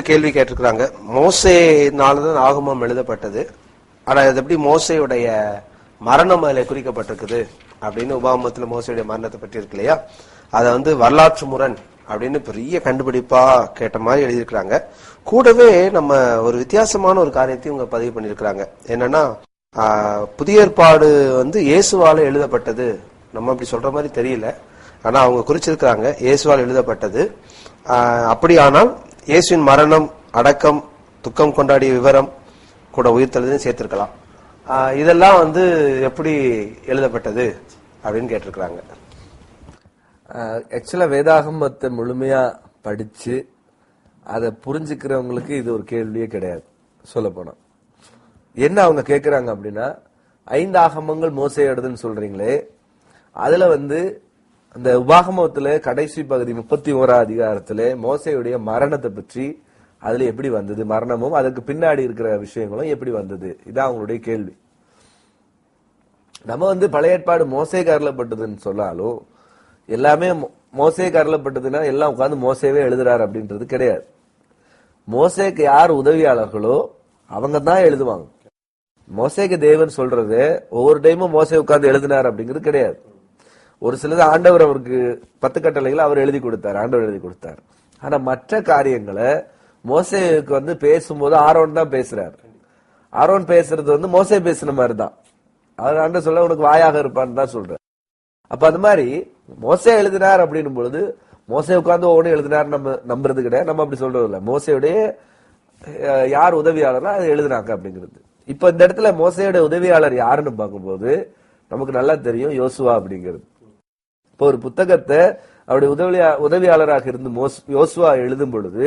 கேள்வி கேட்டிருக்கிறாங்க. மோசேனாலதான் ஆகமம் எழுதப்பட்டது. ஆனா அது எப்படி மோசையுடைய மரணம் அதுல குறிக்கப்பட்டிருக்குது? அப்படின்னு உபாமத்துல மோசையுடைய மரணத்தை பற்றி இருக்கு இல்லையா? அதை வந்து வரலாற்று முரண் அப்படின்னு பெரிய கண்டுபிடிப்பா கேட்ட மாதிரி எழுதியிருக்கிறாங்க. கூடவே நம்ம ஒரு வித்தியாசமான ஒரு காரியத்தையும் இவங்க பதிவு பண்ணியிருக்கிறாங்க. என்னன்னா புதிய ஏற்பாடு வந்து இயேசுவால எழுதப்பட்டது. நம்ம அப்படி சொல்ற மாதிரி தெரியல. ஆனா அவங்க குறிச்சிருக்கிறாங்க. இயேசுவால் எழுதப்பட்டது. அப்படியானால் இயேசுவின் மரணம் அடக்கம் துக்கம் கொண்டாடிய விவரம் கூட உயிர்த்தெழுதையும் சேர்த்திருக்கலாம். இதெல்லாம் வந்து எப்படி எழுதப்பட்டது அப்படின்னு கேட்டிருக்கிறாங்க. ஆக்சுவலாக வேதாகமத்தை முழுமையாக படித்து அதை புரிஞ்சுக்கிறவங்களுக்கு இது ஒரு கேள்வியே கிடையாது. சொல்ல என்ன அவங்க கேட்குறாங்க அப்படின்னா ஐந்து ஆகமங்கள் மோசையோடதுன்னு சொல்கிறீங்களே அதில் வந்து அந்த உபாகமத்துல கடைசி பகுதி முப்பத்தி ஓரா அதிகாரத்துல மோசையுடைய மரணத்தை பற்றி அதுல எப்படி வந்தது? மரணமும் அதுக்கு பின்னாடி இருக்கிற விஷயங்களும் எப்படி வந்தது? இதான் அவங்களுடைய கேள்வி. நம்ம வந்து பழைய ஏற்பாடு மோசே கருளப்பட்டதுன்னு சொன்னாலும் எல்லாமே மோ- கருளப்பட்டதுன்னா எல்லாம் உட்காந்து மோசேவே எழுதுறாரு அப்படின்றது கிடையாது. மோசேக்கு யார் உதவியாளர்களோ அவங்க தான் எழுதுவாங்க. மோசேக்கு தேவன் சொல்றது ஒவ்வொரு டைமும் மோசே உட்காந்து எழுதினார் அப்படிங்கிறது கிடையாது. ஒரு சிலது ஆண்டவர் அவருக்கு பத்து கட்டளைகளை அவர் எழுதி கொடுத்தார் ஆண்டவர் எழுதி கொடுத்தார். ஆனா மற்ற காரியங்களை மோசேக்கு வந்து பேசும்போது ஆரோன் தான் பேசுறாரு. ஆரோன் பேசுறது வந்து மோசே பேசின மாதிரி தான் அவர் ஆண்டு சொல்ல உனக்கு வாயாக இருப்பான்னு தான் சொல்ற அப்ப அது மாதிரி மோசே எழுதினார் அப்படின்னும் பொழுது மோசே உட்கார்ந்து ஒவ்வொன்று எழுதினார் நம்ம நம்புறது கிடையாது. நம்ம அப்படி சொல்றது இல்லை. மோசையுடைய யார் உதவியாளரோ அதை எழுதினாங்க அப்படிங்கிறது. இப்ப இந்த இடத்துல மோசையோட உதவியாளர் யாருன்னு பார்க்கும்போது நமக்கு நல்லா தெரியும் யோசுவா அப்படிங்கிறது. இப்போ ஒரு புத்தகத்தை அவருடைய உதவியா உதவியாளராக இருந்து மோஸ்- யோசுவா எழுதும் பொழுது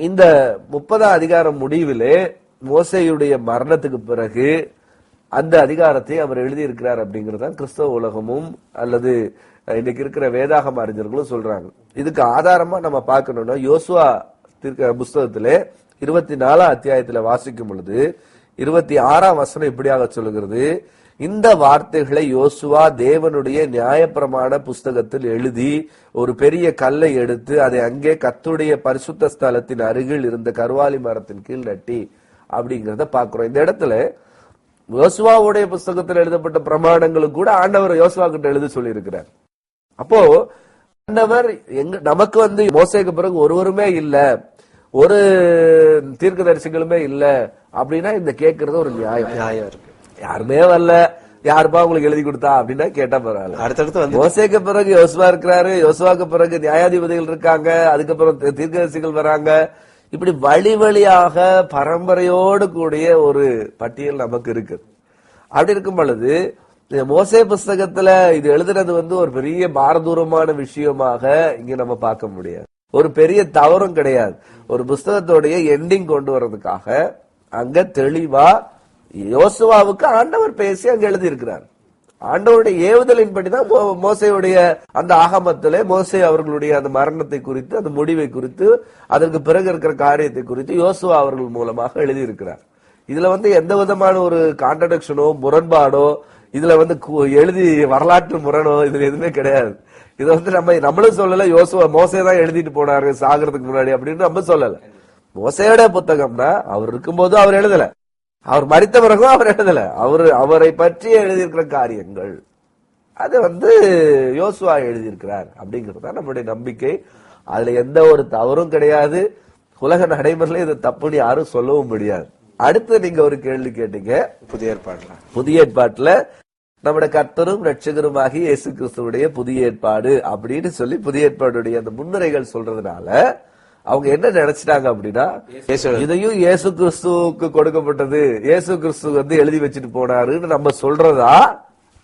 இந்த முப்பதாம் அதிகாரம் முடிவிலே மோசையுடைய மரணத்துக்கு பிறகு அந்த அதிகாரத்தை அவர் எழுதியிருக்கிறார் அப்படிங்கிறது தான் கிறிஸ்தவ உலகமும் அல்லது இன்னைக்கு இருக்கிற வேதாகம அறிஞர்களும் சொல்றாங்க. இதுக்கு ஆதாரமா நம்ம பார்க்கணும்னா யோசுவா புஸ்தகத்திலே இருபத்தி நாலாம் அத்தியாயத்துல வாசிக்கும் பொழுது இருபத்தி ஆறாம் வசனம் இப்படியாக சொல்லுகிறது. இந்த வார்த்தைகளை யோசுவா தேவனுடைய நியாயப்பிரமாண புஸ்தகத்தில் எழுதி ஒரு பெரிய கல்லை எடுத்து அதை அங்கே கத்துடைய பரிசுத்த ஸ்தலத்தின் அருகில் இருந்த கருவாலி மரத்தின் கீழ் நட்டி அப்படிங்கிறத பாக்குறோம் இந்த இடத்துல யோசுவாவுடைய புஸ்தகத்தில் எழுதப்பட்ட பிரமாணங்களும் கூட ஆண்டவர் யோசுவா கிட்ட எழுதி சொல்லி இருக்கிறார் அப்போ ஆண்டவர் எங்க நமக்கு வந்து மோசைக்கு பிறகு ஒருவருமே இல்ல ஒரு தீர்க்கதரிசிகளுமே இல்ல அப்படின்னா இந்த கேட்கறது ஒரு நியாயம். நியாயம் இருக்கு. யாருமே வரல. யாருப்பா உங்களுக்கு எழுதி கொடுத்தா அப்படின்னா கேட்டா பரவாயில்ல. அடுத்தடுத்து வந்து மோசேக்கு பிறகு யோசுவா இருக்கிறாரு. யோசுவாக்கு பிறகு நியாயாதிபதிகள் இருக்காங்க. அதுக்கப்புறம் தீர்க்கதரிசிகள் வராங்க. இப்படி வழி வழியாக பரம்பரையோடு கூடிய ஒரு பட்டியல் நமக்கு இருக்கு. அப்படி இருக்கும் பொழுது மோசே புஸ்தகத்துல இது எழுதுறது வந்து ஒரு பெரிய பாரதூரமான விஷயமாக இங்க நம்ம பார்க்க முடியாது. ஒரு பெரிய தவறும் கிடையாது. ஒரு புஸ்தகத்தோடைய எண்டிங் கொண்டு வர்றதுக்காக அங்க தெளிவா யோசுவாவுக்கு ஆண்டவர் பேசி அங்க எழுதியிருக்கிறார். ஆண்டவருடைய ஏவுதலின்படி தான் மோசையுடைய அந்த ஆகமத்திலே மோசே அவர்களுடைய அந்த மரணத்தை குறித்து அந்த முடிவை குறித்து அதற்கு பிறகு இருக்கிற காரியத்தை குறித்து யோசுவா அவர்கள் மூலமாக எழுதியிருக்கிறார். இதுல வந்து எந்த விதமான ஒரு கான்ட்ரடக்ஷனோ முரண்பாடோ இதுல வந்து எழுதி வரலாற்று முரணோ இதுல எதுவுமே கிடையாது. இது வந்து நம்ம நம்மளும் சொல்லல யோசுவா மோசே தான் எழுதிட்டு போனாரு சாகிறதுக்கு முன்னாடி அப்படின்னு நம்ம சொல்லல. மோசையோட புத்தகம்னா அவர் இருக்கும்போது அவர் எழுதல. அவர் மறித்த பிறகும் அவர் எழுதல. அவர் அவரை பற்றி எழுதியிருக்கிற காரியங்கள். அது வந்து யோசுவா எழுதியிருக்கிறார் அப்படிங்கிறது தான் நம்முடைய நம்பிக்கை. அதுல எந்த ஒரு தவறும் கிடையாது. உலக நடைமுறையில இது தப்புன்னு யாரும் சொல்லவும் முடியாது. அடுத்து நீங்க ஒரு கேள்வி கேட்டீங்க. புதிய ஏற்பாடுல. புதிய ஏற்பாட்டுல நம்முடைய கர்த்தரும் ரட்சகருமாகி இயேசு கிறிஸ்துவுடைய புதிய ஏற்பாடு அப்படின்னு சொல்லி புதிய ஏற்பாடுடைய அந்த முன்னுரைகள் சொல்றதுனால அவங்க என்ன நினைச்சிட்டாங்க அப்படின்னா இதையும் இயேசு கிறிஸ்துவுக்கு கொடுக்கப்பட்டது. இயேசு கிறிஸ்து வந்து எழுதி வச்சுட்டு போனாருன்னு நம்ம சொல்றதா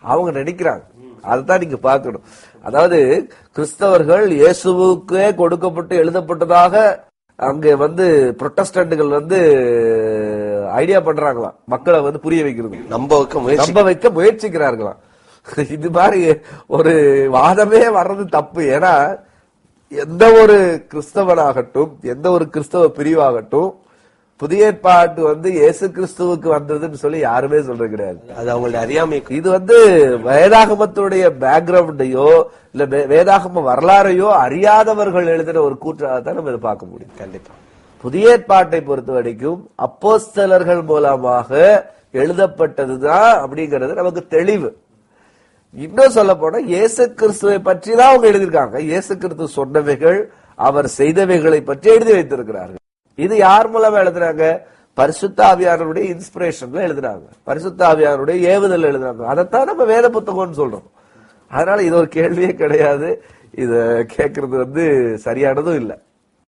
அவங்க நினைக்கிறாங்க. அதுதான் நீங்க பார்க்கணும். அதாவது கிறிஸ்தவர்கள் இயேசுவுக்கே கொடுக்கப்பட்டு எழுதப்பட்டதாக அங்க வந்து புரொட்டஸ்டன்ட்கள் வந்து ஐடியா பண்றாங்களாம். மக்களை வந்து புரிய வைக்கிறது. நம்ப வைக்க நம்ப வைக்க முயற்சிக்கிறார்களாம். இது மாதிரி ஒரு வாதமே வர்றது தப்பு. ஏன்னா எந்த ஒரு கிறிஸ்தவனாகட்டும் எந்த ஒரு கிறிஸ்தவ பிரிவாகட்டும் புதிய ஏற்பாட்டு வந்து இயேசு கிறிஸ்துவுக்கு வந்ததுன்னு சொல்லி யாருமே சொல்றது கிடையாது. அது அவங்களுடைய அறியாமை. இது வந்து வேதாகமத்துடைய பேக்ரவுண்டையோ இல்ல வேதாகம வரலாறையோ அறியாதவர்கள் எழுதின ஒரு கூற்றாகத்தான் நம்ம இதை பார்க்க முடியும். கண்டிப்பா. புதிய ஏற்பாட்டை பொறுத்த வரைக்கும் அப்போஸ்தலர்கள் மூலமாக எழுதப்பட்டதுதான் அப்படிங்கிறது நமக்கு தெளிவு. இன்னும் சொல்ல போனா இயேசு கிறிஸ்துவை பற்றி தான் அவங்க எழுதியிருக்காங்க. இயேசு கிறிஸ்து சொன்னவைகள் அவர் செய்தவைகளை பற்றி எழுதி வைத்திருக்கிறார்கள். இது யார் மூலமா எழுதுறாங்க? பரிசுத்த ஆவியானவருடைய இன்ஸ்பிரேஷன்ல எழுதுறாங்க. பரிசுத்த ஆவியானவருடைய ஏவுதல் எழுதுறாங்க. அதைத்தான் நம்ம வேத புத்தகம்னு சொல்றோம். அதனால இது ஒரு கேள்வியே கிடையாது. இத கேட்கறது வந்து சரியானதும் இல்லை.